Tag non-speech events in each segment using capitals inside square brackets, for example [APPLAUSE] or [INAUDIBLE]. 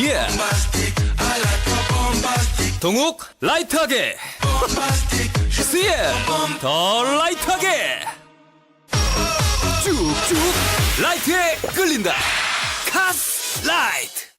예. 동욱 라이트하게. CM 더 라이트하게. 쭉쭉 라이트에 끌린다. 카스 라이트.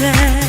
또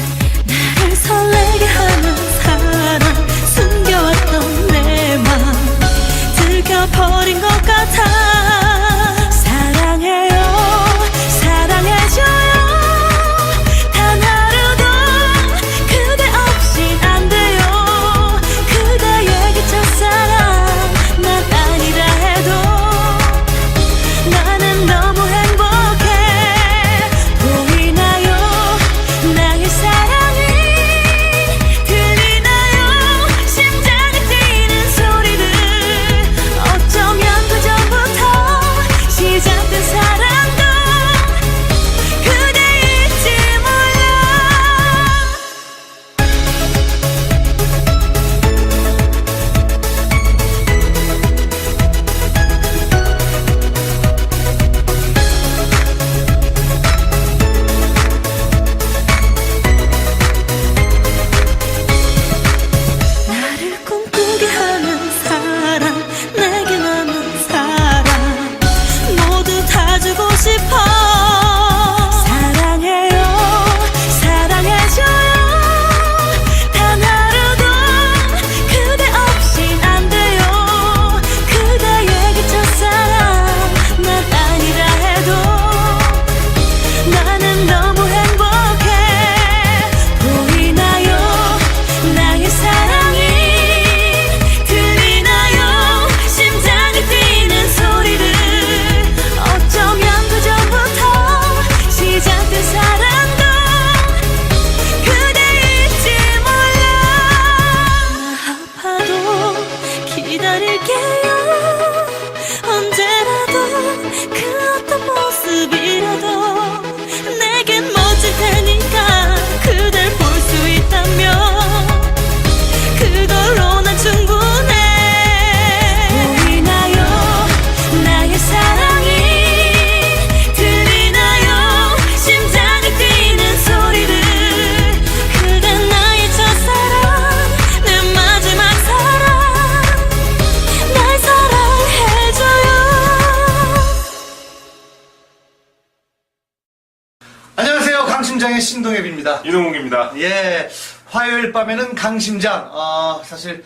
심장의 신동엽입니다. 이동욱입니다. 예, 화요일 밤에는 강심장. 아, 사실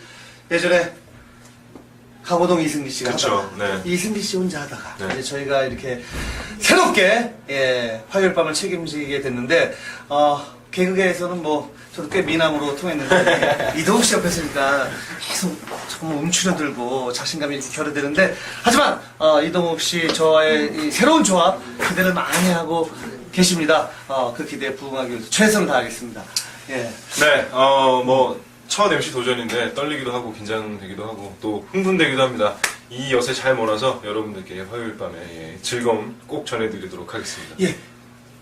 예전에 강호동 이승기 씨가 그쵸, 하다가 네. 이승기 씨 혼자 하다가 네. 이제 저희가 이렇게 새롭게 예, 화요일 밤을 책임지게 됐는데 어, 개그계에서는 뭐 저도 꽤 미남으로 통했는데 [LAUGHS] 이동욱 씨 옆에 있으니까 계속 조금 움츠려들고 자신감이 이렇게 결여되는데 하지만 어, 이동욱 씨 저와의 이 새로운 조합 기대를 많이 하고 계십니다. 어, 그 기대에 부응하기 위해서 최선을 다하겠습니다. 예. 네, 어, 뭐, 첫 MC 도전인데 떨리기도 하고 긴장되기도 하고 또 흥분되기도 합니다. 이 엿에 잘 몰아서 여러분들께 화요일 밤에 예, 즐거움 꼭 전해드리도록 하겠습니다. 예.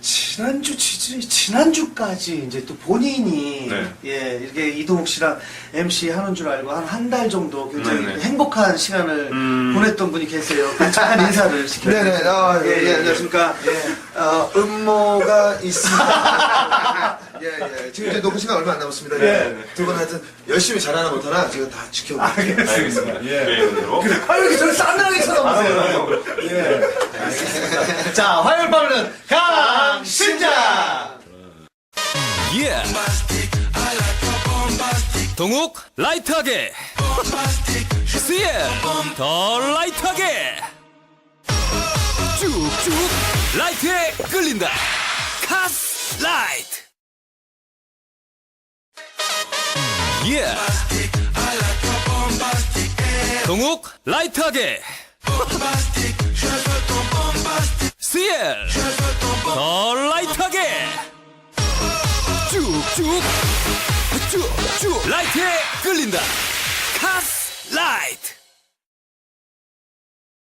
지난주 지, 지난주까지 이제 또 본인이 네. 예 이렇게 이동욱 씨랑 MC 하는 줄 알고 한 한 달 정도 굉장히 네 네. 행복한 시간을 음. 보냈던 분이 계세요. 그 잠깐 [LAUGHS] 인사를 시켜요. 네네, 아, 예, 예, 예, 안녕하십니까. 예. 어, 음모가 있습니다. [LAUGHS] 예, 예. 지금 이제 녹음 시간 얼마 안 남았습니다. 예. 두분 하여튼 열심히 잘하나 못하나 제가 다 지켜보고. 알겠습니다. 예. 네, 오늘로. 아 이렇게 저를 쌍둥이 쳐다보세요. 예. 자 화요일 밤에는 강심장. 예. 동욱 라이트하게. CM 더 라이트하게. 쭉쭉 라이트에 끌린다. 카스 라이트. 예. 동욱 라이트하게 CL 더 라이트하게. 쭉쭉. 쭉쭉. 라이트에 끌린다. 카스 라이트